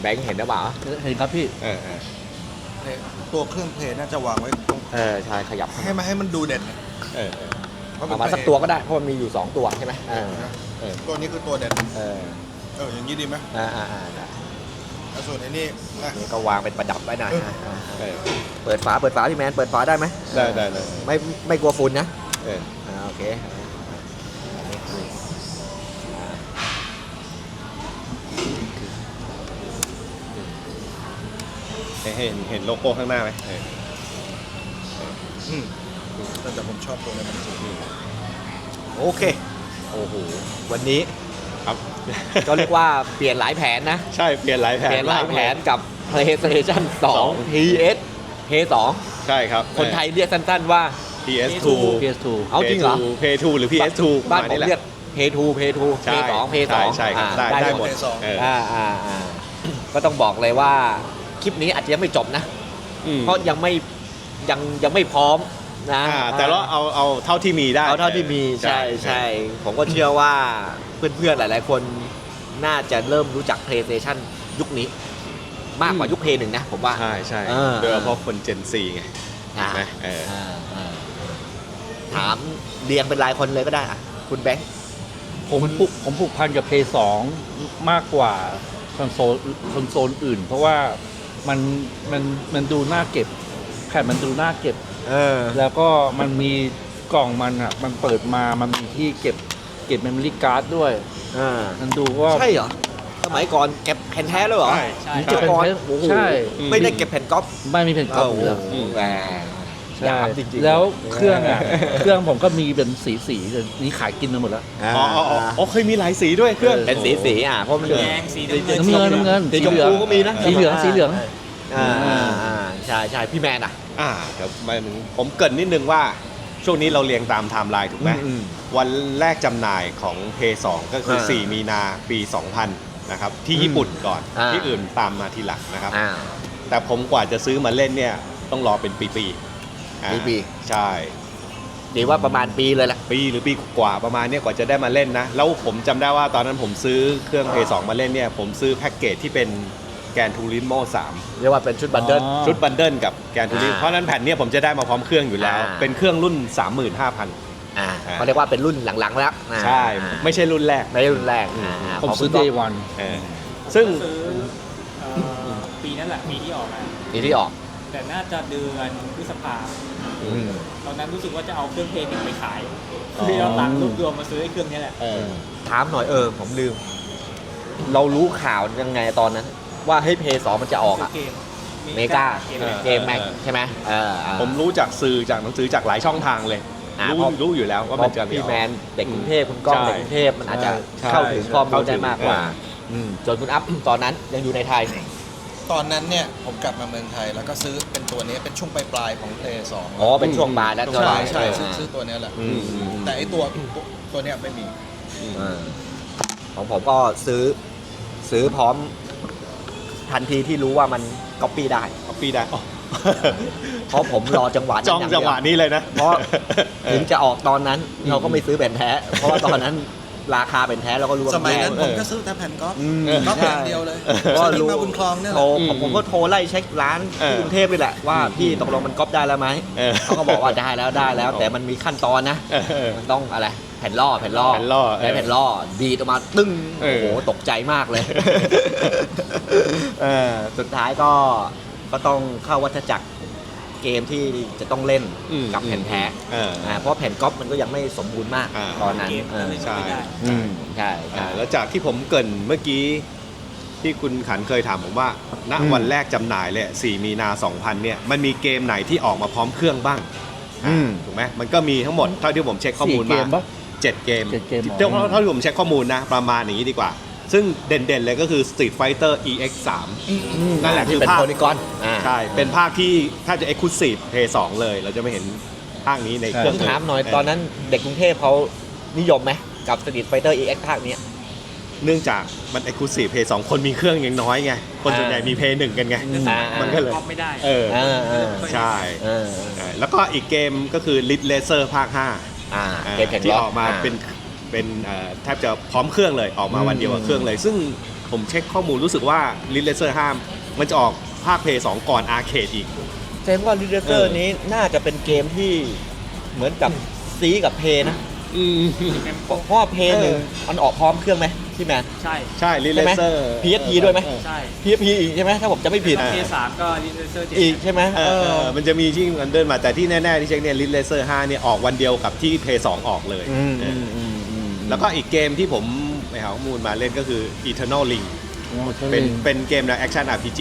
แบงค์เห็นหรือเปล่าเห็นครับพี่ เออเออตัวเครื่องเพลย์น่าจะวางไว้ตรงเออใช่ขยับให้มันให้มันดูเด่นนะเออเออเพราะเป็เอานมาสักตัวก็ได้เพราะมันมีอยู่2ตัวใช่ไหมเออเออตัวนี้คือตัวเด่นเออเอออย่างนี้ดีไหมอ่าอ่าอ่าได้แล้วส่วนไอ้นี่อะ นี่ก็วางเป็นประดับไว้หน่อยอ่าอ่าเออเปิดฝาเปิดฝาพี่แมนเปิดฝาได้ไหมได้ได้ได้ ไม่ไม่กลัวฝุ่นนะเออ อ่าโอเค เห็นเห็นโลโก้ข้างหน้าไหมเอออืมแต่แต่ผมชอบตัวนี้มันโอเค โอ้โห วันนี้ครับ ก็เรียกว่าเปลี่ยนหลายแผนนะ ใช่เปลี่ยนหลายแผเปนลี่ยนหลายมกแผนกับ PlayStation 2 PS PS ใช่ครับ2คนไทยเรียกสั้นๆว่า PS2 PS2 เอาจริงเหรอ PS2 หรือ PS2 บ้านผมแหละเรียก P2 P2 ใช่ P2 P2 ใช่ครับอ่าได้ได้หหมมดดเอออ่าอ่าอ่าก็ต้องบอกเลยว่า คลิปนี้อาจจะยังไม่จบนะ อืมเพราะยังไม่ยังยังไม่พร้อมนะอ่าแต่ว่าเอาเอาเท่าที่มีได้ เอาเท่าที่มีใช่ใช่ผมก็เชื่อว่าเพื่อนๆหลาย ๆ คนน่าจะเริ่มรู้จัก PlayStation ยุคนี้ มากกว่ายุค P1 นะผมว่า ใช่ใช่เออ โดยเฉพาะคน Gen Z ไง อ่าไหมเอออ่าอ่าถามเรียงเป็นรายคนเลยก็ได้อะคุณแบงค์ ผมผูกผมผูกพันกับ p 2มากกว่าคอนโซลคอนโซลอื่น เพราะว่า มันมันมันดูน่าเก็บแผ่นมันดูน่าเก็บ เออ แล้วก็มันมีกล่องมันอะ มันเปิดมามันมีที่เก็บเก็บเมมโมรี่การ์ดด้วย อ่า มันดูว่าใช่เหรอ สมัยก่อนเก็บแผ่นแท้เลยเหรอใช่ ใช่เก็บก่อนโอ้โหใช่ ไม่ได้เก็บแผ่นก๊อปไม่มีแผ่นกล่องเลยโอ้โหแหมอ ใช่ยามจริงๆแล้วเครื่องอะ เครื่องผมก็มีเป็นสีสีๆเลยนี่ขายกินไปหมดแล้วาอ๋ออ๋ออ๋ออ๋อเคยมีหลายสีด้วยเครื่อง เป็นสีสีๆอะเพราะมันแดงสีน้ำเงิน้ำเงินน้ำเงินสีชมพูก็มีนะ สีเหลืองสีเหลือง อ่าอ่าอ่าใช่ใช่พี่แมนอะ อ่าเดี๋ยวมันผมเกรินนิดนึงว่าช่วงนี้เราเรียงตามไทม์ไลน์ถูกไหมอืมวันแรกจำหน่ายของ p 2ก็คือ อ่า4 มีนาปี 2000 นะครับ ที่อืมญี่ปุ่นก่อนอ่า ที่อื่นตามมาทีหลังนะครับ อ่า แต่ผมกว่าจะซื้อมาเล่นเนี่ย ต้องรอเป็นปีๆ อ่าปีใช่ดีว่าประมาณปีเลยแหละปีหรือปีกว่าประมาณเนี้ยกว่าจะได้มาเล่นนะ แล้วผมจำได้ว่าตอนนั้นผมซื้อเครื่อง p 2มาเล่นเนี่ย ผมซื้อแพ็กเกจที่เป็นแกนทูริโม3เรียกว่าเป็นชุดบันเดิล อ๋อชุดบันเดิลกับแกนทูริอ่าเพราะฉะนั้นแผ่นเนี่ยผมจะได้มาพร้อมเครื่องอยู่แล้ว อ่า เป็นเครื่องรุ่น 35,000 อ่าอ่าเขาเรียกว่าเป็นรุ่นหลังๆแล้วอ่าใช่ ไม่ใช่รุ่นแรก ไม่ใช่รุ่นแรกอ่าผมซื้อขง day คุณ one เออซึ่ง ซื้อเอ่อปีนั่นแหละปีที่ออกมา ปีที่ออก แต่น่าจะเดือนพฤษภาอืม ตอนนั้นรู้สึกว่าจะเอาเครื่องเพลงหนึ่งไปขายอ๋อเลยเอาตังค์รวบรวมมาซื้อไอ้เครื่องนี้แหละ เออถามหน่อยเออ ผมลืม เรารู้ข่าวยังไงตอนนั้น ว่าเฮ้ยเพย์สองมันจะออกอะเกมเมกาเกมเออเกมแม็กใช่ไหมเออเออผมรู้จากสื่อจากหนังสือจากหลายช่องทางเลยอ่ารู้เพราะ รู้อยู่แล้วว่าเพมันราะจะพี่แมนเด็กกรุงเทพคุณก้องใช่เด็กกรุงเทพมันอาจจะใช่เข้าถึงข้อมูลเข้าถึได้งมากกว่าเออืมจนคุณอัพ ตอนนั้นยังอยู่ในไทย ตอนนั้นเนี่ยผมกลับมาเมืองไทย แล้วก็ซื้อเป็นตัวนี้เป็นช่วงปลายๆของเพลย์สองอ๋อเป็นช่วงบ่ายแล้วใช่ใช่เออซื้อซื้อตัวเนี้ยแหละอืมอืมแต่ไอตัวตัวเนี้ยไม่มีเออของผมก็ซื้อซื้อพร้อม ทันทีที่รู้ว่ามันก๊อปปี้ได้ เอาปีได้อ๋อเพราะผมรอจังหวะนั้นจ้องย่าจังหวะเดียนี้เลยนะ เพราะเออถึงจะออกตอนนั้นเราก็ไม่ซื้อแผ่นแท้ เพราะว่าตอนนั้น ราคาเป็นแท้เราก็รู้ว่าสมัยนั้นแพงผมก็ซื้อแต่แผ่นก๊อฟอืมก๊อฟใช่อย่างเดียวเลยก็ซื้อรู้มาบุญคลองเนี่ยแหโทรละผมผมก็โทรไล่เช็คร้านเออที่กรุงเทพนี่แหละว่าพี่ตกลงมันก๊อปได้แล้วไหมเออเขาก็บอกว่าได้แล้วได้แล้ว แต่มันมีขั้นตอนนะเออมันต้องอะไรแผ่นล่อแผ่นล่อแผ่นล่อเออใช้แผ่นล่อดีดออกมาตึ้งเอโอ้อโหตกใจมากเลยเออสุดท้ายก็ก็ต้องเข้าวัฏจักร เกมที่จะต้องเล่นอืม กับแผ่นแท้เออ อ่าเพราะแผ่นก๊อปมันก็ยังไม่สมบูรณ์มากอ่า ตอนนั้นเกมเออก็เลยใช่ไม่ได้อืมใช่อ่าใช่แล้วจากที่ผมเกรินเมื่อกี้ที่คุณขันเคยถามผมว่า ณอืมวันแรกจำหน่ายเลย4มีนา 2000 เนี่ย มันมีเกมไหนที่ออกมาพร้อมเครื่องบ้างอืมถูกไหมมันก็มีทั้งหมดเท่าที่ผมเช็คข้อมูลสี่เกมามปะเจ็ดเกมเจ็ดเกมเท่าอ๋อ เท่าที่ผมเช็คข้อมูลนะ ประมาณอย่างนี้ดีกว่า ซึ่งเด่นๆเลยก็คือ Street Fighter EX 3นั่นแหละที่คือเป็นภาคโพลีกอนอ่าใช่ เป็นภาคที่ถ้าจะ Exclusive Play 2เลย เราจะไม่เห็นภาคนี้ในเคผรื่องมถามหน่อยตอนนั้นเด็กกรุงเทพเขานิยมไหมกับ Street Fighter EX ภาคเนี้ย เนื่องจากมัน Exclusive Play 2 คนมีเครื่องยังน้อยไง คนส่วนใหญ่มี Play 1 กันไง อ่ามันก็เลย ก๊อปไม่ได้ เออ อ่าอ่าใช่เออใช่แล้วก็อีกเกมก็คือ Lit Laser ภาค 5 อ่าอ่าเกมแข่งที่รถออกมาเป็น เป็นเอ่อแทบจะพร้อมเครื่องเลยออกมาวันเดียวกับเครื่องเลย ซึ่งผมเช็คข้อมูลรู้สึกว่าลิเลเซอร์ห้ามมันจะออกภาคเพย์สองก่อนอาร์เคดอีกเจมว่าลิเดเตอเอร์อนี้น่าจะเป็นเกมที่เหมือนกับซีกับเพนะอืมเพราะว่าเพหนึ่งเออมันออกพร้อมเครื่องไหมพี่แมนใช่ใช่ลิเลเซอร์ PSP ด้วยไหมใช่ PSP อีกใช่ไหมถ้าผมจะไม่ผิดแล้วเพย์สามก็ลิเซอร์เจ็ดอีกใช่ไหมเออเออมันจะมีที่อันเดินมาแต่ที่แน่ๆที่เช็คเนี่ยลิเลเซอร์5เนี่ยออกวันเดียวกับที่เพย์สองออกเลย แล้วก็อีกเกมที่ผมไปหาข้อมูลมาเล่นก็คือ Eternal Link เป็นเป็นเกมแนวแอคชั่น RPG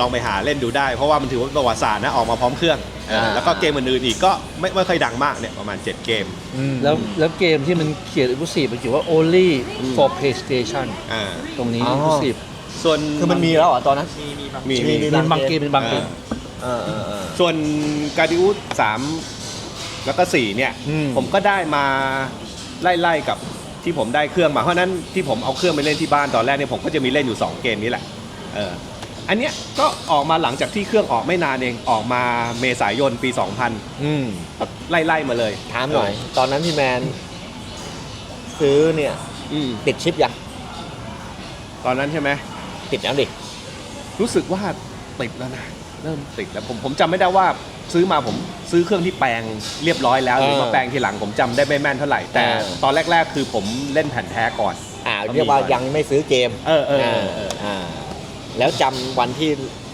ลองไปหาเล่นดูได้ เพราะว่ามันถือว่าประวัติศาสตร์นะออกมาพร้อมเครื่องเออแล้วก็เกมอื่นๆอีกก็ไม่ไม่ค่อยดังมากเนี่ยประมาณ 7 เกมอืมแล้วแล้วเกมที่มันเขียน exclusive มันเขียนว่า only for PlayStation อ่าตรงนี้อ๋อ exclusive ส่วนคือมันมีแล้วเหรอตอนนั้น มีมีบางมีมีมีเป็นบางเกมเป็นบางเกมเออเออเออส่วนการดิอุสสามแล้วก็4เนี่ยอืมผมก็ได้มาไล่ๆกับ ที่ผมได้เครื่องมาเพราะฉะนั้นที่ผมเอาเครื่องไปเล่นที่บ้านตอนแรกเนี่ยผมก็จะมีเล่นอยู่ 2 เกมนี้แหละเอออันเนี้ยก็ออกมาหลังจากที่เครื่องออกไม่นานเองออกมาเมษายนปี 2000 อืมก็ไล่ๆมาเลยถามหน่อย ตอนนั้นพี่แมน ซื้อเนี่ยอืมติดชิปยังตอนนั้นใช่ไหมติดแล้วดิรู้สึกว่าติดแล้วนะเริ่มติดแล้วผมผมจำไม่ได้ว่า ซื้อมาผมซื้อเครื่องที่แปลงเรียบร้อยแล้วหรือมาแปลงทีหลังผมจำได้ไม่แม่นเท่าไหร่แต่ ตอนแรกๆ คือผมเล่นแผ่นแท้ก่อน อ่าเรียกว่ายังไม่ซื้อเกมเออเออเออเออ อ่าแล้วจำวันที่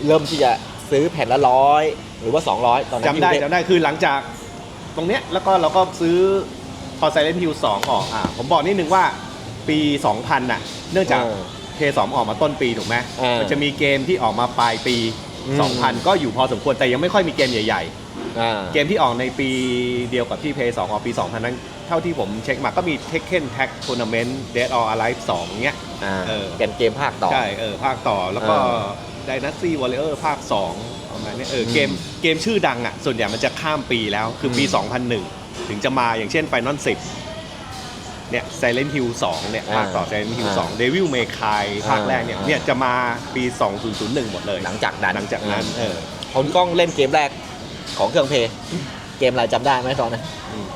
เริ่มที่จะซื้อแผ่นละร้อยหรือว่า 200 ตอนนั้นจำได้ที่จำได้คือหลังจากตรงเนี้ยแล้วก็เราก็ซื้อพอ Silent Hill 2 ออกอ่าผมบอกนิดนึงว่าปี 2000 น่ะ เนื่องจากเออเพย์สองออกมาต้นปีถูกไหมเออ มันจะมีเกมที่ออกมาปลายปี อืม 2000 ก็อยู่พอสมควรแต่ยังไม่ค่อยมีเกมใหญ่ อ่า ๆ เกมที่ออกในปีเดียวกับที่เพย์สองออกปี 2000 นั้น เท่าที่ผมเช็คมาก็มี Tekken Tag Tournament Dead or Alive 2 เงี้ย อ่าเออ เป็นเกมภาคต่อ ใช่เออภาคต่อแล้วก็เออ Dynasty Warrior ภาค 2 ประมาณเนี้ยเออเกมเกมชื่อดังอะ ส่วนใหญ่มันจะข้ามปีแล้วคือปี 2001 ถึงจะมาอย่างเช่น Final 10 เนี่ย Silent Hill 2เนี่ยภาคต่อ Silent Hill 2 Devil May Cry ภาคแรกเนี่ยเนี่ยจะมาปี 2001 หมดเลยหลังจากนั้นหลังจากนั้นเออผมกล้องเล่นเกมแรกของเครื่องเพลย์เกมอะไรจำได้ไหมตอนนั้นอืม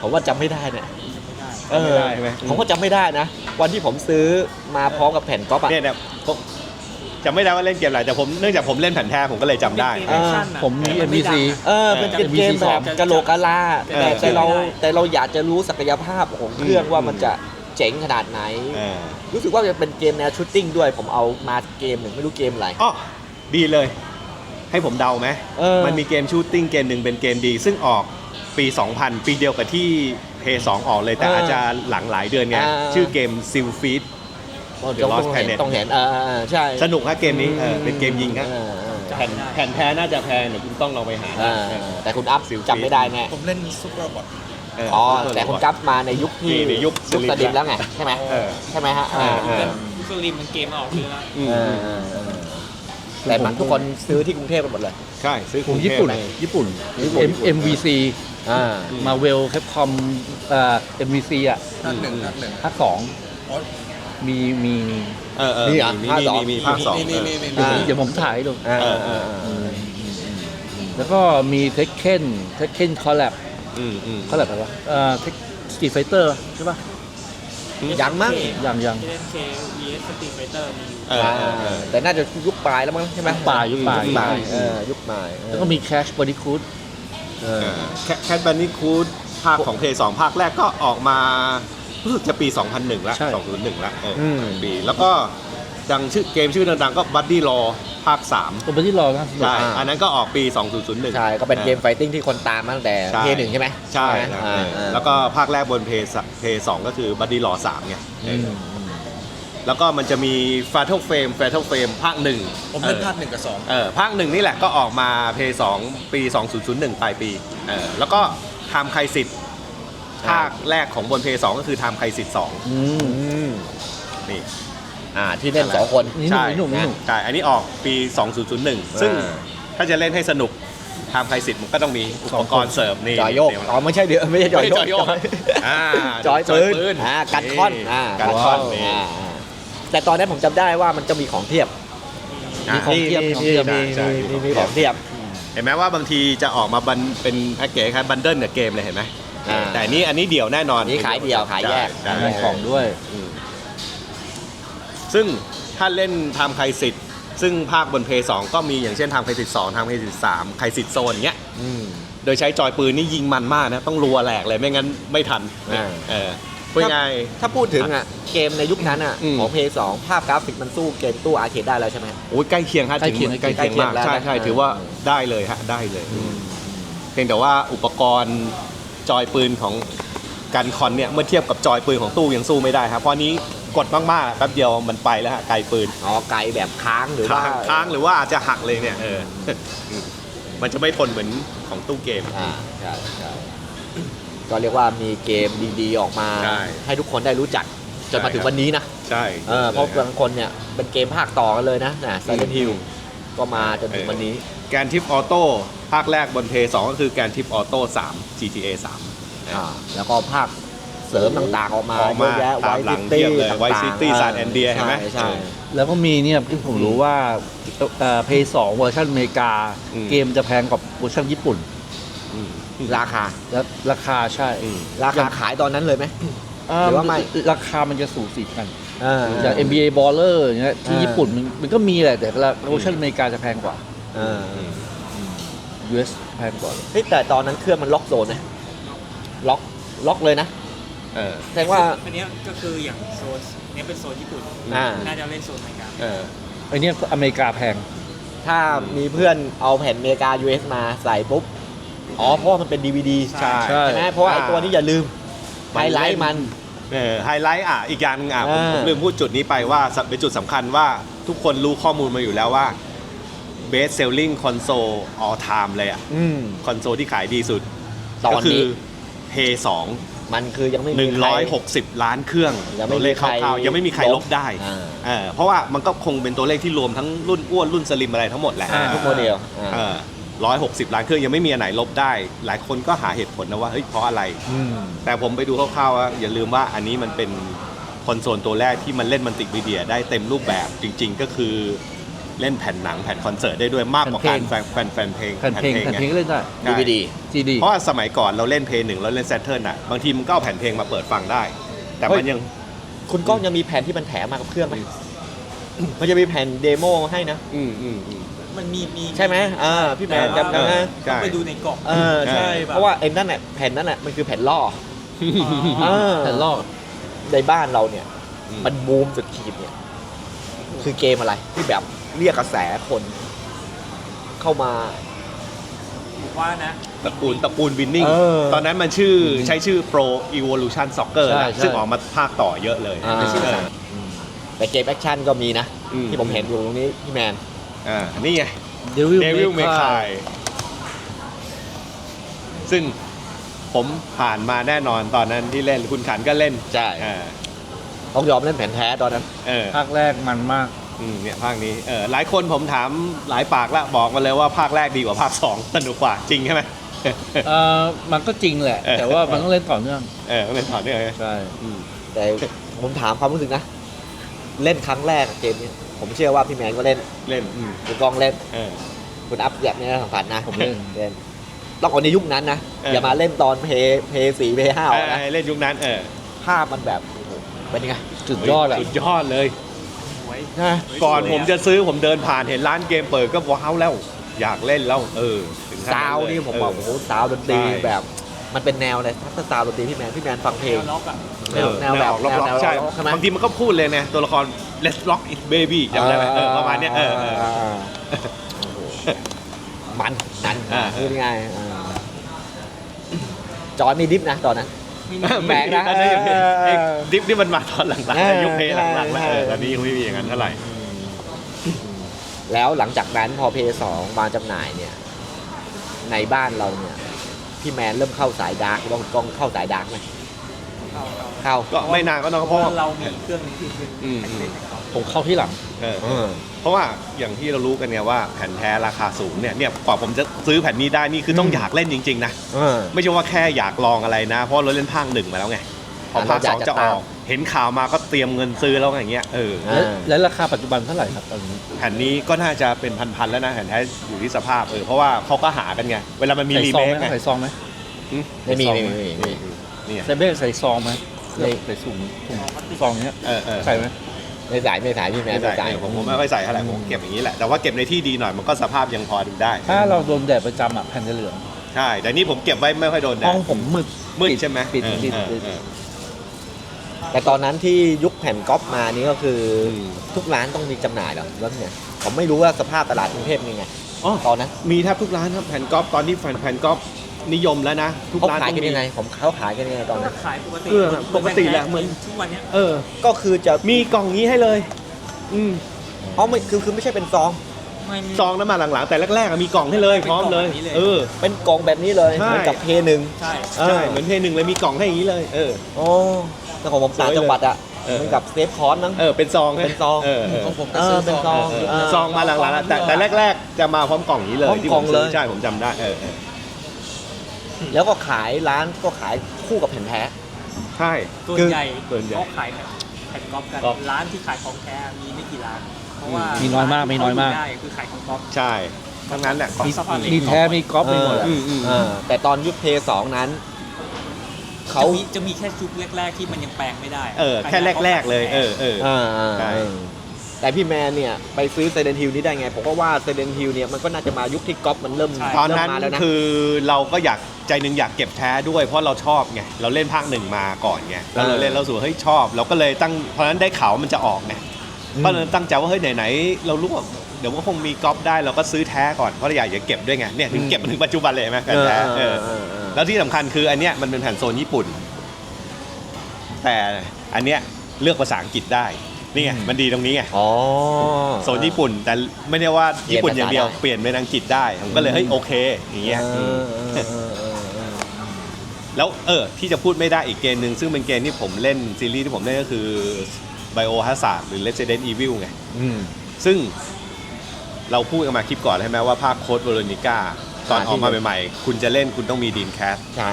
ผมว่าจำไม่ได้เนี่ยไม่ได้เออจำไม่ได้ใช่ไหมผมก็จำไม่ได้นะ วันที่ผมซื้อมาพร้อมกับแผ่นก๊อปอะเนี่ยเนี่ยผม จำไม่ได้ว่าเล่นเกมอะไรแต่ผมเนื่องจากผมเล่นแผ่นแท้ผมก็เลยจำได้เป็นเกมแอคชั่นอะผมมีแต่นไ NPC ดังอะเออเป็นเออเป็นเกมแบบกะโหลกกะลาเออแต่แต่เราไม่ได้แต่เราอยากจะรู้ศักยภาพของเครื่องอืม ว่ามันจะเจ๋งขนาดไหน เออรู้สึกว่าจะเป็นเกมแนวชูตติ้งด้วย ผมเอามาเกมหนึ่งไม่รู้เกมอะไร อ๋อดีเลย ให้ผมเดาไหมเออ มันมีเกมชูตติ้งเกมหนึ่งเป็นเกมดี ซึ่งออกปี 2000 ปีเดียวกับที่เพย์สองออกเลยแต่เออออาจจะหลังหลายเดือนไง อ่า ชื่อเกมซิลฟีด ต้อง The Lost ต้องเห็น Planet ต้องเห็นเออเออเออใช่ สนุกฮะเกมนี้เออเป็นเกมยิงฮะเออเออแผ่นแผ่นแท้น่าจะแพงเดี๋ยวคุณต้องลองไปหาเออเออแต่คุณอัพ Silk จำไม่ได้แน่ผมเล่นซุปเปอร์บอทเอ๋อแต่คุณกัฟมาในยุคที่นี่ในยุคยุคสลิมสลิมแล้วไงใช่ไหมเออ ใช่ไหมฮะเออเออสลิมมันเกมออกคือแล้วอืมเออเออเออแต่มันทุกคนซื้อที่กรุงเทพกันหมดเลย ใช่ซื้อผมญี่ปุ่นญี่ปุ่น ญี่ปุ่น M- MVC อ่า มาเวลแคปคอมเอ่อ MVC อะภาคหนึ่งภาคหนึ่งภาคสองอ๋อ มีมีมีเออเออนี่เหรอมีภาคสองมีมีภาคสองมีมีมีมีอ่า เดี๋ยวผมถ่ายให้ดูอ่าเออ่าอเอออ่าแล้วก็มีเทคเคนเทคเคนคอลแลบอืมอืมคอลแลบอะไรวะเอ่อเทคสตรีทไฟเตอร์ใช่ป่ะยังมั้งยังยัง เล่นเค vs Street Fighter มีอยู่เออเออเออ แต่น่าจะยุคปลายแล้วมั้งใช่ไหมยุคปลายยุคปลายยุคปลายเออยุคปลายเออแล้วก็มีแคชบอดี้คูด เออแคทบันนี่คูดภาคของเพย์สองภาคแรกก็ออกมา รู้สึกจะปี 2001แล้ว2001แล้วเอออปี แล้วก็ดังชื่อเกมชื่อดังๆก็บัดดี้รอภาค 3 ตัวที่รอนะสนุกใช่อันนั้นก็ออกปี 2001 ใช่ก็เป็นเกมไฟติ้งที่คนตามมาตั้งแต่ใช่ เพย์หนึ่งใช่ไหมใช่ไหมครับอ่าเอออ่าแล้วก็ภาคแรกบนเพย์เพย์สองก็คือบัดดี้รอ3ไงเออือมอแล้วก็มันจะมี Fatal Frame Fatal Frame ภาคหนึ่งผมเล่นออภาคหนึ่งกับสองเออภาคหนึ่งนี่แหละก็ออกมาเพย์สองปี 2001 ปลายปีเออแล้วก็ไทม์ไคสิท ภาคแรกของบนเพย์สองก็คือไทม์ไคสิทสองอืมอืมนี่ อ่าที่เล่นสองคน นี่หนุ่มนี่หนุ่มนี่หนุ่ม ใช่ อันนี้ออกปี 2001 ซึ่งอ่าถ้าจะเล่นให้สนุกไทม์ไคสิทมันก็ต้องมีอุปกรณ์เสริมนี่จอยโยกนี่อ๋อไม่ใช่เดี๋ยวไม่ใช่จอยโยกไม่ใช่จอยโยกอ่าจอยจอยปืปืนนอ่ากันท่อนอ่ากันท่อนนี่อ่าอ่าแต่ตอนนั้นผมจำได้ว่ามันจะมีของเทียบ มีของเทียบมีของเทียบมีใช่มีใช่มีมีของเทียบ เห็นไหมว่าบางทีจะออกมาบันเป็นแพ็กเกจคล้ายบันเดิลกับเกมเลยเห็นไหม อ่า แต่อันนี้อันนี้เดี่ยวแน่นอนอันนี้ขายเดี่ยวขายแยก ใช่มีใช่ของด้วยอืมซึ่งถ้าเล่นทำไคสิทธิ์ซึ่งภาคบนเพย์สองก็มีอย่างเช่นทำไคสิทธิ์สองทำไคสิทธิ์สามไคสิทธิ์โซนเงี้ย อืม โดยใช้จอยปืนนี่ยิงมันมากนะ ต้องรัวแหลกเลยไม่งั้นไม่ทันอ่า เออเป็นไงถ้าพูดถึงอะเกมในยุคนั้นอะอืม ของเพย์สองภาพกราฟิกมันสู้เกมตู้อาร์เคดได้แล้วใช่ไหม โอ้ยใกล้เคียงฮะใกล้เคียง ถึใกล้เคียงมากใกล้เคียงแล้วใช่นะใช่เออถือว่าได้เลยฮะได้เลยเพียงแต่ว่าอุปกรณ์ จอยปืนของกันคอนเนี่ยเมื่อเทียบกับจอยปืนของตู้ยังสู้ไม่ได้ครับเพราะอันนี้กดมากๆแป๊บเดียวมันไปแล้วฮะไกลปืนอ๋อไกลแบบค้างหรือว่าค้างค้างหรือว่าอาจจะหักเลยเนี่ยเออมันจะไม่ทนเหมือนของตู้เกมอ่าใช่ใช่ก็เรียกว่ามีเกมดีๆออกมาใช่ให้ทุกคนได้รู้จักจนมาถึงวันนี้นะใช่เออเพราะบางคนเนี่ยเป็นเกมภาคต่อกันเลยนะนะ Silent Hill ก็มาจนถึงวันนี้ แกนทิปออโต้ภาคแรกบนเพย์สองก็คือแกนทิปออโต้3 GTA 3อ่าแล้วก็ภาคเสริมต่างๆออกมาออกมาเยอะแยะตาม White หลัง City เทียบเลยต่างๆ White City ออ San Andreas เห็นไหม ใช่ใช่เออแล้วก็มีเนี่ยที่ผมรู้ว่าเพย์สองเวอร์ชันอเมริกา อืม เกมจะแพงกว่าเวอร์ชันญี่ปุ่น อืม ราคา แล้วราคาใช่อืมราคาขายตอนนั้นเลยไหมหรือว่าไม่ ราคามันจะสูสีกันอ่าอย่าง NBA Baller อย่างเงี้ยที่อ่าญี่ปุ่นมันมันก็มีแหละแต่ละเวอร์ชันอเมริกาจะแพงกว่า อ่า US แพงกว่าเฮ้ยแต่ตอนนั้นเครื่องมันล็อกโซนนะล็อกล็อกเลยนะเออ แสดงว่า อันเนี้ยก็คืออย่างโซนเนี้ยเป็นโซนญี่ปุ่น อ่า น่าจะเล่นโซนอเมริกาเออไอเนี้ยอเมริกาแพง ถ้ามีเพื่อนเอาแผ่นอเมริกา US มาใส่ปุ๊บ อ๋อ เพราะว่ามันเป็น DVD ใช่ ใช่ ใช่ไหมเพราะว่าไอ้ตัวนี้อย่าลืมไฮไลท์มัน เออไฮไลท์อะอีกอย่างหนึงอะผมอ่า ผมลืมพูดจุดนี้ไปว่าสเป็นจุดสำคัญว่าทุกคนรู้ข้อมูลมาอยู่แล้วว่า best selling console all time เลยอะอืม คอนโซลที่ขายดีสุด ตอนก็คืนี้เพย์สองมันคือยังไม่หมีนึ่งใครร้อยหกสิบล้านเครื่องยังไม่ตัวเลขมีใครคร่าวๆยังไม่มีใครลลบบได้อ่า เออเพราะว่ามันก็คงเป็นตัวเลขที่รวมทั้งรุ่นอ้วนรุ่นสลิมอะไรทั้งหมดแหละ อ่า ทุกโมเดลอ่า ร้อยหกสิบล้านเครื่องยังไม่มีอันไหนลบได้ หลายคนก็หาเหตุผลนะว่าเฮ้ยเพราะอะไร อืม แต่ผมไปดูคร่าวๆว่าอย่าลืมว่าอันนี้มันเป็นคอนโซลตัวแรกที่มันเล่นมันติมีเดียได้เต็มรูปแบบจริงๆ ก็คือ เล่นแผ่นหนังแผ่นคอนเสิร์ตได้ด้วยมากกว่าการแฟนแฟนแฟนเพลงแผ่นเพลงแผ่นเพลงไงก็เล่นได้ใช่ DVD CD เพราะว่าสมัยก่อนเราเล่นเพลงหนึ่งเราเล่นแซทเทิลอะบางทีมันก็เอาแผ่นเพลงมาเปิดฟังได้ แต่มันยังคุณก้องยังมีแผ่นที่มันแถมมากับเครื่องไหมมันจะมีแผ่นเดโมมาให้นะอืมอืมอืมมันมีมีใช่ไหมอ่าพี่แมนจำได้ไหมใช่ต้องไปดูในกล่องเออใช่เออเพราะว่าไอ้นั่นแหละแผ่นนั้นแหละมันคือแผ่นล่อเออแต่ลอกในบ้านเราเนี่ยอืมมันบูมสุดขีดเนี่ย คือเกมอะไรที่แบบเรียกกระแสคน เข้ามา ผมว่านะ ตระกูลตระกูลวินนิ่งเออตอนนั้นมันชื่อใช้ชื่อ Pro Evolution Soccer ใช่นะใช่ซึ่งออกมาภาคต่อเยอะเลยอ่า เออ แต่เกมแอคชั่นก็มีนะ อืม ที่ผมเห็นอยู่ตรงนี้พี่แมน อ่านี่ไง Devil Devil May May Cry Cry ซึ่งผมผ่านมาแน่นอนตอนนั้นที่เล่นคุณขันก็เล่นใช่ อ่า ต้องยอมเล่นแผ่นแท้ตอนนั้น เออภาคแรกมันมาก อืมเนี่ยภาคนี้เออหลายคนผมถามหลายปากละบอกมาเลยว่าภาคแรกดีกว่าภาคสองสนุกกว่าจริงใช่ไหม เอ่อมันก็จริงแหละ เออ แต่ว่ามันต้องเล่นต่อเนื่องเออมันเป็นต่อเนื่องไงใช่อืมแต่ผมถามความรู้สึกนะ เล่นครั้งแรกเกมนี้ ผมเชื่อว่าพี่แมนก็เล่นเล่นอืมคุณกองเล่นเออ คุณอัพแบบนี้สัมผัสนะผมเล่น เล่นต้องเอาในยุคนั้นนะเออออ ย่ามาเล่นตอนเพย์เพย์สี่เพย์ห้าเอนะอเล่นยุคนั้นเออภาพมันแบบโอ้โห เป็นยังไงจุดยอดอะสุดยอดเลยสวยนะก่อนผมจะซื้อผมเดินผ่านเห็นร้านเกมเปิดก็ว้าวแล้ว อยากเล่นแล้ว เออถึงขั้ซาวด์เลยนี่ผมเบอกโอ้โหซาวด์ดนตรีใช่แบบมันเป็นแนวเลยถ้าซาวด์ดนตรีพี่แมนพี่แมนฟังเพลแนงวล็อกอะแนวแนวแบบออกล็อกแนวๆแนวใช่ล็อกใช่ไหมบางทีมันก็พูดเลยเนี่ยตัวละคร let's rock it baby จำได้ไหมเออประมาณเนี้ยเออเออโอ้โหมันนันอ่าพูดง่ายๆอ่าจอยมีดิฟนะตอนนั้น แปลกนะอันนี้เออไอ้ดิฟนี่มันมาตอนหลังเออๆยุคเพลหลังๆแล้วใช่เออตอนนี้ยังไม่มีอย่างนั้นเท่าไหร่ แล้วหลังจากนั้นพอเพย์สองมาจำหน่ายเนี่ย ในบ้านเราเนี่ย พี่แมนเริ่มเข้าสายดาร์กต้องต้องเข้าสายดาร์กไหมเข้าเข้าเข้าก็ไม่นานก็น้องเพเพราะราะว่าเรามีเครื่องนึงที่คืออืมแพ็กเกจของเขา ผมเข้าที่หลัง เออเออ เพราะว่าอย่างที่เรารู้กันเนี่ยว่าแผ่นแท้ราคาสูงเนี่ยเนี่ยกว่าผมจะซื้อแผ่นนี้ได้นี่คือต้องอืมอยากเล่นจริง ๆ นะ เออ ไม่ใช่ว่าแค่อยากลองอะไรนะ เพราะเราเล่นภาคหนึ่งมาแล้วไง พอภาคเราสอยาอกงจะจะอตามอกเห็นข่าวมาก็เตรียมเงินซื้อแล้วอย่างเงี้ยเอออ่าและและราคาปัจจุบันเท่าไหร่ครับตอนนี้ แผ่นนี้ก็น่าจะเป็นพันๆแล้วนะแผ่นแท้อยู่ที่สภาพเออเพราะว่าเขาก็หากันไงเวลามันมีใส่รีซอเมงคไหมไงใส่ซองไหมอืมไม่มีซองไม่ไหมมีไม่มีเนี่ยใส่เบ้ใส่ซองไหมไม่ใส่ถุงถุงซองเนี้ยเออเออ ใส่ไหม ไม่สายไม่สายพี่แมนไม่ไม่ใส่สายเออผมผมไม่ค่อยใส่เท่าไหร่ผมเก็บอย่างนี้แหละ แต่ว่าเก็บในที่ดีหน่อยมันก็สภาพยังพอดูได้ ถ้าเราโดนแดดประจำอะแผ่นจะเหลืองใช่ แต่นี่ผมเก็บไว้ไม่ค่อยโดนแดห้ดองผมมืดมืดใช่ไหมปิดเออปิดเออปิดเออ แต่ตอนนั้นที่ยุคแผ่นก๊อปมานี่ก็คืออมทุกร้านต้องมีจำหน่ายเหรอแล้วเนี่ยผมไม่รู้ว่าสภาพตลาดกรุงเทพเป็นไงอ๋อ ตอนนั้นมีแทบทุกร้านครับแผ่นก๊อฟตอนที่แผ่นแผ่นก๊อฟ นิยมแล้วนะทุกเขาร้านขายต้องกันมียังไงผมเขาขายกันยังไงตอนก็นั้นขายปกติเออปกติแหละเหมือนทุกวันเนี้ยเออ ก็คือจะมีกล่องนี้ให้เลย อืมอ๋อไม่คือคือไม่ใช่เป็นซองไม่มี ซองนั้นมาหลังๆ แต่แรกๆอะมีกล่องให้เลยพร้อมเลย เป็นกล่องแบบนี้เลย เออ เป็นกล่องแบบนี้เลยใช่ เหมือนกับเพหนึ่ง ใช่เออใช่เหมือนเพลงหนึ่งเลยมีกล่องให้อย่างนี้เลย เออ โอ้แต่ของผมต่างจังหวัดอะเออ เหมือนกับเซฟคอนมั้ง เออเป็นซองให้เป็นซอง เออเออของผมก็เอซื้ออเป็นซซออง ง เออเออซองมาหลังๆแล้วแต่แต่แรก ๆ จะมาพร้อมกล่องนี้เลยพร้อมที่กผล่อมงซื้อเลยใช่ผมจำได้เออเออ แล้วก็ขายร้านก็ขายคู่กับแผ่นแท้ ใช่ ส่วนคือใหญ่ส่วนใหญ่ เขาขายแบบแผ่นก๊อปกันก๊อปร้านที่ขายของแท้มีไม่กี่ร้านเพราะว่าอืมมีน้อยมากมีน้อยมาก ได้คือขายของก๊อป ใช่ทั้งนั้นแหละมีสภาพเหล็ก มีแท้มีก๊อปมีหมดอะ อืมอืมเออแต่ตอนยุคเพสองนั้น เขาจะมีจะมีแค่ชุดแรก ๆ ที่มันยังแปลงไม่ได้เออแค่แรก ๆ เลย เออเออ อ่าอ่าใช่ เออ แต่พี่แมนเนี่ยไปซื้อเซเดนฮิลนี่ได้ไงผมก็ว่าเซเดนฮิลเนี่ยมันก็น่าจะมายุคที่ก๊อปมันเริ่มตอนนั้นเริ่มมาแล้วนะ คือเราก็อยากใจหนึ่งอยากเก็บแท้ด้วย เพราะเราชอบไงเราเล่นภาคหนึ่งมาก่อนไงแล้วเราเออเล่นเราสูเฮ้ยชอบ เราก็เลยตั้งเพราะฉะนั้นได้ข่าวว่ามันจะออกไงอืม ก็เลยตั้งใจว่าเฮ้ยไหนๆเรารู้ว่าเดี๋ยวก็คงมีก๊อปได้เราก็ซื้อแท้ก่อนเพราะเราอยากจะเก็บด้วยไงเนี่ยถึงเก็บมาถึงปัจจุบันเลยเห็นไหมแผ่นแท้เออ เออเออ แล้วที่สำคัญคืออันเนี้ยมันเป็นแผ่นโซนญี่ปุ่น แต่อันเนี้ยเลือกภาษาอังกฤษได้ นี่ไงมันดีตรงนี้ไงอ๋อ โซนญี่ปุ่นแต่ไม่ได้ว่าญี่ปุ่นอย่างเดียวเปลี่ยนภาษาได้เปลี่ยนเป็นอังกฤษได้ ผมก็เลยเฮ้ยโอเคอย่างเงี้ยเออืมอเออเออเออเออแล้วเออที่จะพูดไม่ได้อีกเกมหนึ่งซึ่งเป็นเกมที่ผมเล่นซีรีส์ที่ผมเล่นก็คือ Biohazard หรือ Resident Evil ไงอืมซึ่งเราพูดกันมาคลิปก่อนใช่ไหมว่าภาคโค้ดเวโรนิก้าตอนออกมาใหม่ๆ คุณจะเล่นคุณต้องมีดีนแคสใช่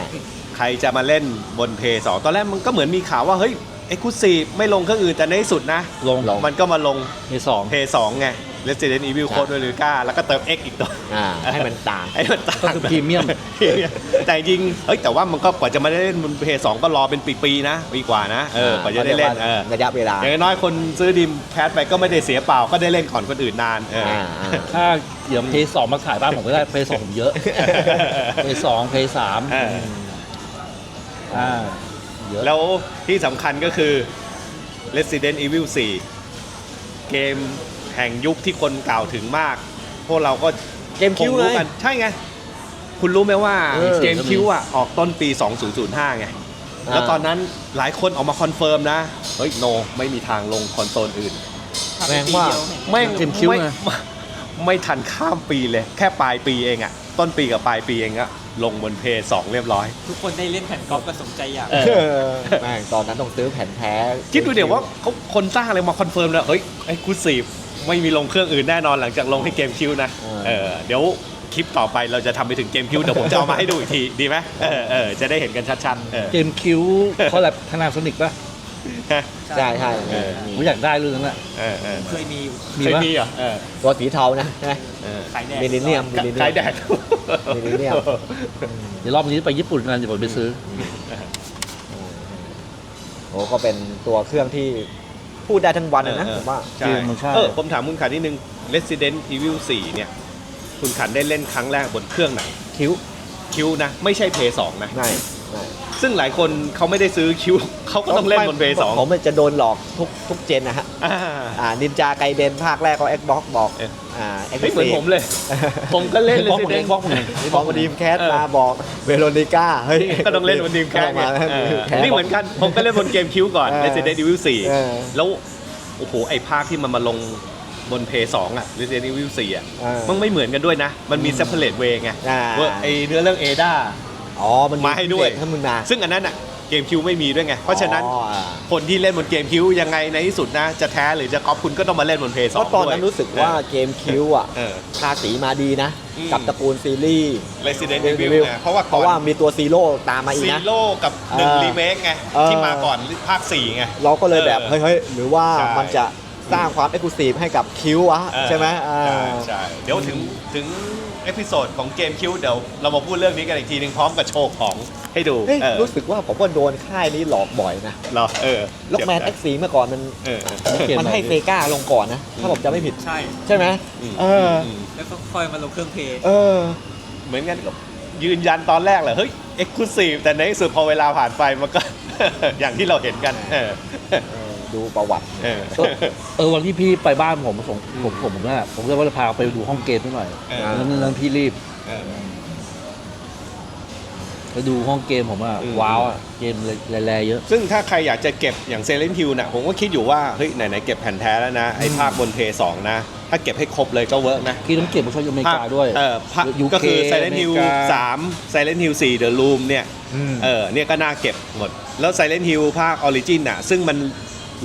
ใครจะมาเล่นบนเพย์สองตอนแรกมันก็เหมือนมีข่าวว่าเฮ้ยเอ็กซ์คลูซีไม่ลงเครื่องอื่นแต่ในที่สุดนะ ลงมันก็มาลงในสอง เพย์สองไง Resident Evil ใช่ Code Veronica แล้วก็เติม X อีกตัวอ่าให้มันต่างไอ้มันต่างก็คือพรีเมียมแต่จริงเฮ้ยแต่ว่ามันก็กว่าจะมาได้เล่นบนเพย์สองก็รอเป็นปีๆนะปีกว่านะเออกว่าจะได้เล่นเออ ระยะเวลา อย่างน้อยคนซื้อดิมแคสไปก็ไม่ได้เสียเปล่าก็ได้เล่นก่อนคนอื่นนานเออ อ่าอ่า ถ้าเดี๋ยวเพย์สองมาขายบ้านผมก็ได้เพย์สองผมเยอะเพย์สองเพย์สามเอออ่า เยอะ แล้วที่สำคัญก็คือ Resident Evil 4 เกมแห่งยุคที่คนกล่าวถึงมาก พวกเราก็เกมคิวงเลรู้ยกันใช่ไง คุณรู้ไหมว่าเออเกมคิวอะ ออกต้นปี 2005 ไง อ่า แล้วตอนนั้นหลายคนออกมาคอนเฟิร์มนะ เฮ้ย โน ไม่มีทางลงคอนโซลอื่นทำแม่ไปงปีว่าเดียวไม่เกมคิวไม่ไง ไม่ไม่ทันข้ามปีเลย แค่ปลายปีเองอะ ต้นปีกับปลายปีเองอะลงบนเพย์สองเรียบร้อย ทุกคนได้เล่นแผ่นก๊อปก็สมใจอยากเอเออ แม่งตอนนั้นต้องซื้อแผ่นแท้คิดดูเดี๋ยวว่าเขาคนสร้างอะไรมาคอนเฟิร์มแล้วเฮ้ยไอ้คูซีฟไม่มีลงเครื่องอื่นแน่นอนหลังจากลงให้เกมคิวนะเออเดี๋ยวคลิปต่อไปเราจะทำไปถึงเกมคิวเดี๋ยวผมจะเอามาให้ดูอีกทีดีไหมเออเออจะได้เห็นกันชัดๆเออเกมคิวเขาแลบพนาโซนิกป่ะ ใช่ใช่เออมีผมอยากได้รุ่นนั้นแหละเออเออเคยมีอยู่มีเคยปะมีเหรอเออตัวสีเทานะใช่ไหม เออขายแดงมิลเลนเนียมมิลเลนเนียมขายแดดมิลเลนเนียม เดี๋ยวรอบนี้ไปญี่ปุ่นกันเดี๋ยวผมไปซื้อ โอ้ก็เป็นตัวเครื่องที่พูดได้ทั้งวันอะนะเออ ผมว่า ใช่จริงมันใช่ เออผมถามคุณขันนิดนึง Resident Evil 4 เนี่ย คุณขันได้เล่นครั้งแรกบนเครื่องไหน คิ้วคิวนะ ไม่ใช่เพย์สองนะ ง่ายง่าย ซึ่งหลายคนเขาไม่ได้ซื้อคิวเขาก็ต้องเล่นบนเพย์สองผมจะโดนหลอกทุกทุกเจนนะฮะอ่า อ่านินจาไกเดนภาคแรกก็ Xbox บอกเอออ่า Xbox ไม่เหมือนผมเลย ผมก็เล่นบล็อกหมดเลย Resident บล็อกหมดเลยพอดีมแคสเออ มาบอกเวโรนิก้าเฮ้ยก็ต้องเล่นบนดีมแคสมาเนี่ยเออแคสนี่เหมือนกัน ผมก็เล่นบนเกมคิวก่อน เออ Resident Evil เออ 4 แล้ว โอ้โห ไอ้ภาคที่มันมาลงบนเพย์สองอะ Resident Evil 4อะเออมันไม่เหมือนกันด้วยนะ มันมี separate way ไงอ่า ว่าไอ้เนื้อเรื่องเอดา อ๋อมันมาให้ด้วยถ้ามึงมา ซึ่งอันนั้นอะเกมคิวไม่มีด้วยไง เพราะฉะนั้นอ๋ออ่า คนที่เล่นบนเกมคิวยังไงในที่สุดนะ จะแท้หรือจะก๊อปคุณก็ต้องมาเล่นบนเพย์สเพองราะตอนนั้นรู้สึกว่าเกมคิวอะเออ ภาษีมาดีนะ อืม กับตระกูลซีรีส์ Resident Resident Evil Evil ไงเพราะว่าเพก่อราะว่านมีตัวซีโร่ตามมาอีกซีนะ โร่กับหนึ่งเออรีเมคไง เออ ที่มาก่อนภาค4ไง เราก็เลยแบบเออเฮ้ยเฮ้ยหรือว่าใช่ มันจะสร้างความเอ็กซ์คลูซีฟให้กับคิวอะเออใช่ไหมอ่า ใช่ใช่เดี๋ยวถึงถึง เอพิโซดของเกมคิวเดี๋ยวเรามาพูดเรื่องนี้กันอีกทีหนึงพร้อมกับโชว์ของให้ดูเอ๊ะเออรู้สึกว่าผมก็โดนค่ายนี้หลอกบ่อยนะเหรอเออล็อกแมนเอ็กซีเมื่อก่อนมันเออเกมมันอะไรให้เซกาลงก่อนนะ ถ้าผมจำไม่ผิดใช่ ใช่ไหมมเออมแล้วก็ค่อยมาลงเครื่องเพลย์เออ เหมือนกันกับยืนยันตอนแรกแหละเฮ้ยเอ็กซ์คลูซีฟแต่ในที่สุดพอเวลาผ่านไปมันก็ อย่างที่เราเห็นกันเออเออ ดูประวัติ เออเออเออวันที่พี่ไปบ้านผมส่งผมผมผมน่ะผมก็ว่าจะพาไปดูห้องเกมนิดหน่อยเออ แล้วนั้นพี่รีบเออ ไปดูห้องเกมผมอะอืม ว้าวอะเกมแร่ๆเยอะ ซึ่งถ้าใครอยากจะเก็บอย่างเซเลนฮิ l น่ะผมก็คิดอยู่ว่า เฮ้ย ไหน ๆ เก็บแผ่นแท้แล้วนะ ไอ้ภาคบนเพย์สองนะ ถ้าเก็บให้ครบเลยก็เวิร์กนะพี่ต้องเก็บมาช่วยอเมริกาด้วย เออภาค UK ก็คือ Silent Hill อเมริกา3 Silent Hill 4 The Room เนี่ย เออเนี่ยก็น่าเก็บหมด แล้ว Silent Hill ภาค Origin น่ะ ซึ่งมัน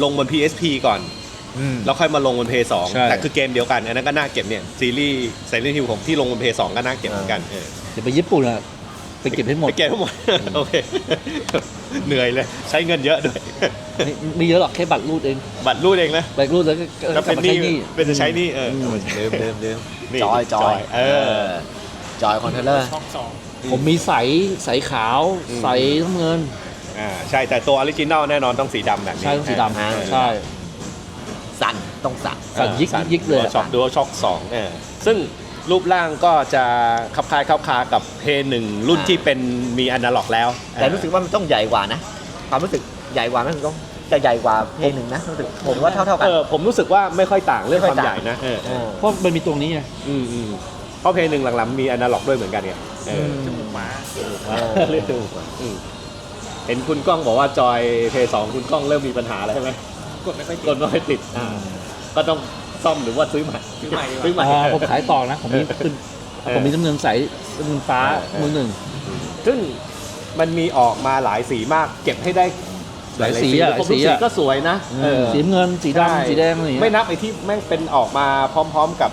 ลงบน PSP ก่อนแล้วค่อยมาลงบน Play 2ใช่ แต่คือเกมเดียวกัน อันนั้นก็น่าเก็บเนี่ย ซีรีส์ Silent Hill ของที่ลงบน Play 2ก็น่าเก็บเหมือนกันเออเดี๋ยวไปญี่ปุ่นอะไปเก็บให้หมด ไปเก็บให้หมด โอเค เหนื่อยเลย ใช้เงินเยอะด้วย ไม่ไม่เยอะหรอกแค่บัตรรูดเอง บัตรรูดเองนะบัตรรูดแล้วก็แล้วกลัเป็บนมาหใช้นี้หนี่เป็นจะใช้หนี่เอออืมเดิมเดิมเดิมนี่จอยจอยเออ จอยคอนเทนเลอร์ ช่องสองผมมีใสใสขาวอืมใสน้ำเงิน อ่าใช่แต่ตัวออริจินอลแน่นอนต้องสีดำแบบนี้ใช่ต้องสีอ่าดำใช่ สั่นต้องสั่น สั่นยิกยิกเลยช็อคดูช็อคสองเออซึ่งรูปร่างก็จะคับคล้ายคับคากับเพย์หนึ่งรุ่นอ่า ที่เป็นมีอนาล็อกแล้วแต่รู้สึกว่ามันต้องใหญ่กว่านะ ความรู้สึกใหญ่กว่ามันต้องจะใหญ่กว่าเพลงหนึ่งนะรู้สึกผมว่าเท่าเท่าๆกัเอนอผมรู้สึกว่าไม่ค่อยต่างเรื่องไม่คค่วาอยมต่างใหญ่นะเออเออเพราะมันมีตรงนี้ไง อืมอืมเพราะเพย์หนึ่งหลังๆมีอนาล็อกด้วยเหมือนกันไงเออ จมูกหมา เออเรียกดูอืม เห็นคุณก้องบอกว่าจอยเพย์สองคุณก้องเริ่มมีปัญหาแล้วใช่ไหมกดไม่ค่อยกติดดไม่ค่อยติดอ่าก็ต้องซ่อมหรือว่าซื้อใหม่ ซื้อใหม่ดีกว่าซื้อใหม่อ่าผมขายต่อนะผมมีขึ้นเออผมมีน้ำเงินใสน้ำเงินฟ้าเออ มือหนึ่ง ซึ่งมันมีออกมาหลายสีมาก เก็บให้ได้หลายสีอะผมหลายสีรู้สึกอะ ก็สวยนะเออสีน้ำเงินสีใช่ดำสีแดงอะไรอย่างไม่เงี้ย นับไอ้ที่แม่งเป็นออกมาพร้อม ๆกับ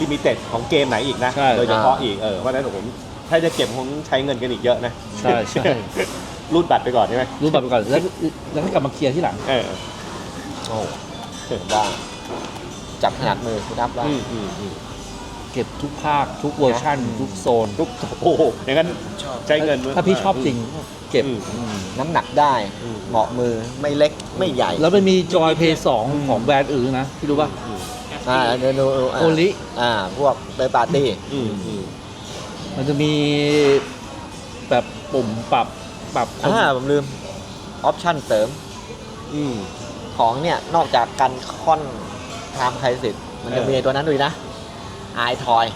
ลิมิเต็ดของเกมไหนอีกนะ ใช่โดยเฉพาะอีกเออเพราะฉะนั้นผมถ้าจะเก็บคงใช้เงินกันอีกเยอะนะ ใช่ใช่ รูดบัตรไปก่อนใช่ไหมรู้บัตรไปก่อนแล้วแล้วก็กลับมาเคลียร์ที่หลังเออโอ้ได้จับขนาดมือคุณดับได้อืมอืมอืมเก็บทุกภาคทุกเวอร์ชันทุกโซนทุกโอ้โหอย่างนั้นชอบใช้เงินถ้าพี่ชอบจริงเก็บอืมอืม น้ำหนักได้ อืม เหมาะมือไม่เล็กไม่ใหญ่แล้วมันมีจอยเพย์สองของแบรนด์อื่นนะพี่รู้ป่ะอืมอ่าเดี๋ยวดูอ่าโอลิอ่า พวกเบย์ปาร์ตี้อืมอืมมันจะมีแบบปุ่มปรับ ปรับคนอ่าผมลืมออปชั่นเสริมอืมของเนี่ยนอกจากกันค่อนทามใครสิทธิ์มันจะเออมีตัวนั้นด้วยนะไอทอย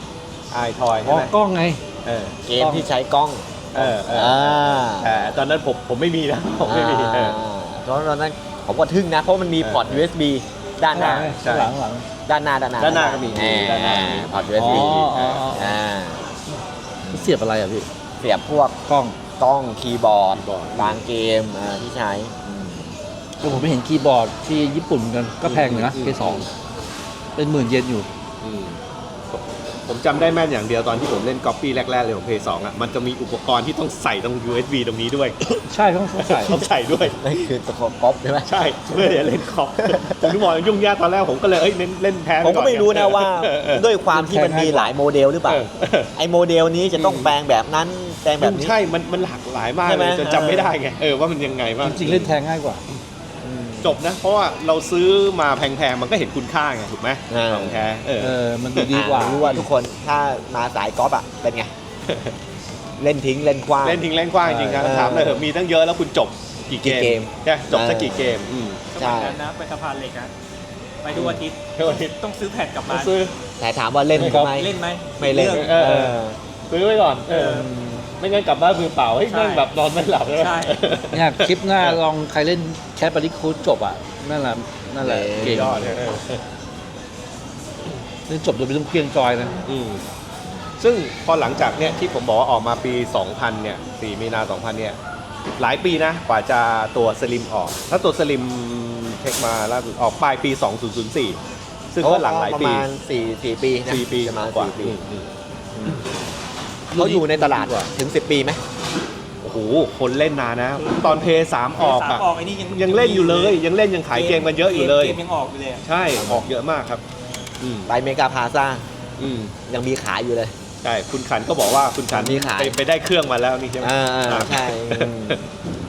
ไอทอยอ๋ใช่อไหมกล้องไง เออเกมที่ใช้กล้องเออเอออ่าแต่ตอนนั้นผมผมไม่มีนะผมไม่มีเออ ตอนนั้นผมก็ทึ่งนะเพราะมันมีพอร์ตเออ USB ด้านหน้า ใช่ หลังหลัง ด้านหน้าด้านหน้าด้านหน้าก็มีอ่ด้านหน้ามี พอร์ตอ๋ USB ออ๋ออ๋ออ่าเสียบอะไรอะพี่ เสียบพวกกล้อง กล้องคีย์บอร์ดคีย์บอร์ด บางเกมอ่าที่ใช้อืมแต่ผมไปเห็นคีย์บอร์ดที่ญี่ปุ่นเหมือนกันก็แพงอยู่นะ อืมเคสองเป็นหมื่นเยนอยู่ อืมผมผมจำได้แม่นอย่างเดียวตอนที่ผมเล่นก๊อปปี้แรกๆเลยของ Play 2อะมันจะมีอุปกรณ์ที่ต้องใส่ตรง USB ตรงนี้ด้วย ใช่ต้องใส่ต้องใส่ด้วย นั่นคือตัวก๊อปใช่ไหม ใช่เพื่อจะเล่นคอมผมนึกว่ายุ่งยากตอนแรกผมก็เลยเอ้ยเน้นเล่นแพ้ปผมก็อนไม่รู้นะว่า เออเออ ด้วยความที่มันมีหลายโมเดลหรือเปล่า เออเออไอโมเดลนี้จะต้องแปลงแบบนั้น แปลงแบบนี้ ใช่ มันมันหลากหลายมากใช่ไหเลมยจนจำไม่ได้ไง เออว่ามันยังไงบ้างจริงๆเล่นแทงง่ายกว่า จบนะ เพราะว่าเราซื้อมาแพงๆ มันก็เห็นคุณค่าไงถูกไหมอ่าของแท้เออ เออ มันดูดีกว่าอ่รู้ว่าทุกคนถ้ามาสายก๊อปอะเป็นไง เล่นทิ้งเล่นคว้าง เล่นทิ้งเล่นกว้างจริงครับเออถามเลยเถอะมีตั้งเยอะแล้วคุณจบกี่เกกี่เกมมใช่จบสักเออ กี่เกมอืมสมัยนั้นนะไปสะพานเหล็กนะไปทุกอาทิตย์เท่านี้ต้องซื้อแผ่นกลับมามา ซื้อ แต่ถามว่าเล่นไม่ครับไหม เล่นไหม ไม่เล่นรื่องเออเออ ซื้อไว้ก่อนเออ ไม่งั้นกลับบ้านมือเปล่าเฮ้ยใช่แม่งแบบนอนไม่หลับเลยใช่ เนี่ยคลิปหน้าลองใครเล่นแคปบริคูดจบอะนั่นแหละนั่นแหละเออเก่งยอดเลยเออเล่นจบโดยไม่ต้องเคลียงจอยนะ อืมซึ่งพอหลังจากเนี่ยที่ผมบอกว่าออกมาปี 2000 เนี่ย 4 มีนา 2000 เนี่ย หลายปีนะกว่าจะตัวสลิมออก ถ้าตัวสลิมเช็คมาแล้วออกปลายปี 2004 ซึ่งก็หลังหลายประปีมาณสี่สี่ปีนะ4ปีประมาณกว่าสี่ปีอืมอืม เขาอยู่ในตลาดถึงสิบปีไหมโอ้โหอ้โห คนเล่นนานนะ ตอนเพย์สามออกอะออกไอ้นี่ยังยังเล่นอยู่เลย ยังเล่นยังขายเกมกันเยอะอยู่เลย เกมยังออกอยู่เลยอะใช่ออกเยอะมากครับ อืมไปเมกาพาซ่าอืมยังมีขายอยู่เลย ใช่คุณขันก็บอกว่าคุณขันมีขาย ไปไปได้เครื่องมาแล้วนี่ใช่ไหมอ่าอ่าใช่อืม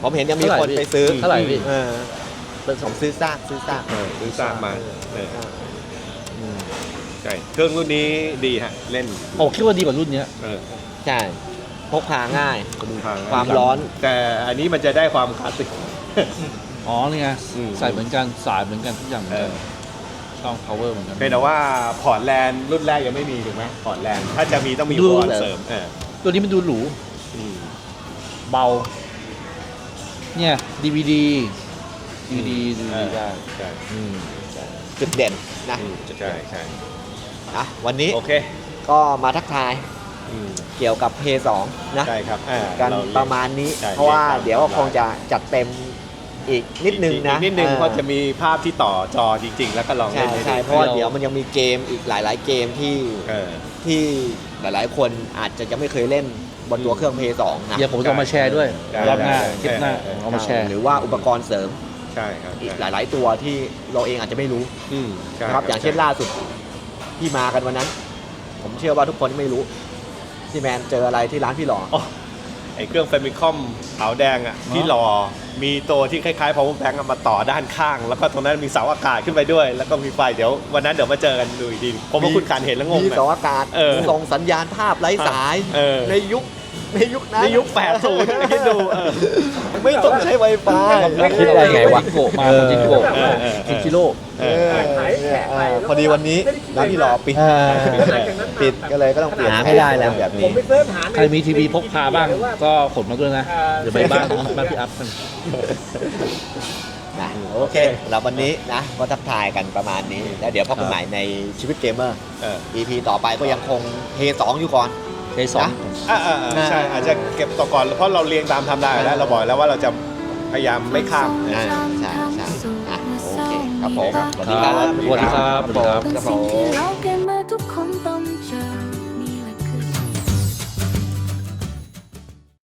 ผมเห็นยังมีเท่าไหร่คนพี่ไปซื้อเท่าไหร่พี่ เออผมซื้อซากซื้อซากเออซื้อซากมาเอออืมใช่เครื่องรุ่นนี้ดีฮะ เล่น โอ้คิดว่าดีกว่ารุ่นเนี้ย เออ ใช่พกพาง่ายทางความร้อน แต่อันนี้มันจะได้ความคลาสสิก อ๋อนี่ไงอืม ใส่เหมือนกันสายเหมือนกันทุกอย่างเหมือนเอกัอนช่อง power เหมือนกัน เป็นแต่ว่าพอร์ตแลนด์รุ่นแรกยังไม่มีถูกไหมพอร์ตแลนด์ถ้าจะมีต้องมีดูอุปกรณ์เสริมเออตัวนี้มันดูหรู อืม เบา เนี่ย DVD DVD ดูเอดีอได้ใช่อืมใช่จุดเด่นนะอืมใช่ใช่อะวันนี้โอเค ก็มาทักทายอืม เกี่ยวกับเพย์สองนะใช่ครับอ่ากันเเประมาณนี้ ใช่เพราะว่าเรียกตามเดี๋ยวก็คงจะจัดเต็มอีกนิดนึงนะอีกนิดนึงออเพราะจะมีภาพที่ต่อจอจริง ๆ แล้วก็ลองใช่เล่นให้ดู ใช่เพราะว่าเดี๋ยวมันยังมีเกมอีกหลาย ๆ เกมที่เออ ที่หลาย ๆ คนอาจจะยังไม่เคยเล่นบนตัวเครื่องเพย์สองนะเดี๋ยวผมจะเอามาแชร์ด้วยได้รอบหน้าได้คลิปหน้าได้ ผมเอามาแชร์ หรือว่าอุปกรณ์เสริมใช่ครับอีกหลาย ๆ ตัวที่เราเองอาจจะไม่รู้ อืมใช่นะครับอย่างเช่นล่าสุดที่มากันวันนั้น ผมเชื่อว่าทุกคนไม่รู้ ที่แมนเจออะไรที่ร้านพี่หล่ออ๋อไอ้เครื่องแฟมิคอมขาวแดงอะที่รอมีตัวที่คล้ายๆ power bank อะมาต่อด้านข้าง แล้วก็ตรงนั้นมีเสาอากาศขึ้นไปด้วย แล้วก็มีไฟเดี๋ยววันนั้นเดี๋ยวมาเจอกันดูอีกทีผมว่าคุณการเห็นแล้วงงมีนะเสาอากาศเออ ส่งสัญญาณภาพไร้สาย เออ ในยุค ในยุคนั้นในยุค80คิดดูเออไม่ต้องใช้ไวไฟคิดได้ไงวะโกะมาของจิโกะเออเออเออคิจิโร่เอเอออเนี่ยเออพอดีวันนี้ร้านพี่หล่อปิดเออปิดก็เลยก็ต้องเปลี่ยนหาไม่ได้แล้วแบบผมนี้ไปเสิร์ชหาในใครมีทีวีพกพาบ้างก็ขนมาด้วยนะเดี๋ยวไปบ้านบ้านพี่อัพกันนะโอเค เราวันนี้นะก็ทักทายกันประมาณนี้ แล้วเดี๋ยวพบกันใหม่ในชีวิตเกมเมอร์เออ EP ต่อไปก็ยังคงเฮสองอยู่ก่อน ใช้สอง อ่าอ่าอ่าใช่อาจจะเก็บต่อก่อนเพราะเราเรียงตามไทำได้แล้วเราบอกแล้วว่าเราจะพยายามไม่ข้ามอ่าใช่ใช่อะโอเคครับผมครับ สวัสดีครับ สวัสดีครับครับผมเรากัน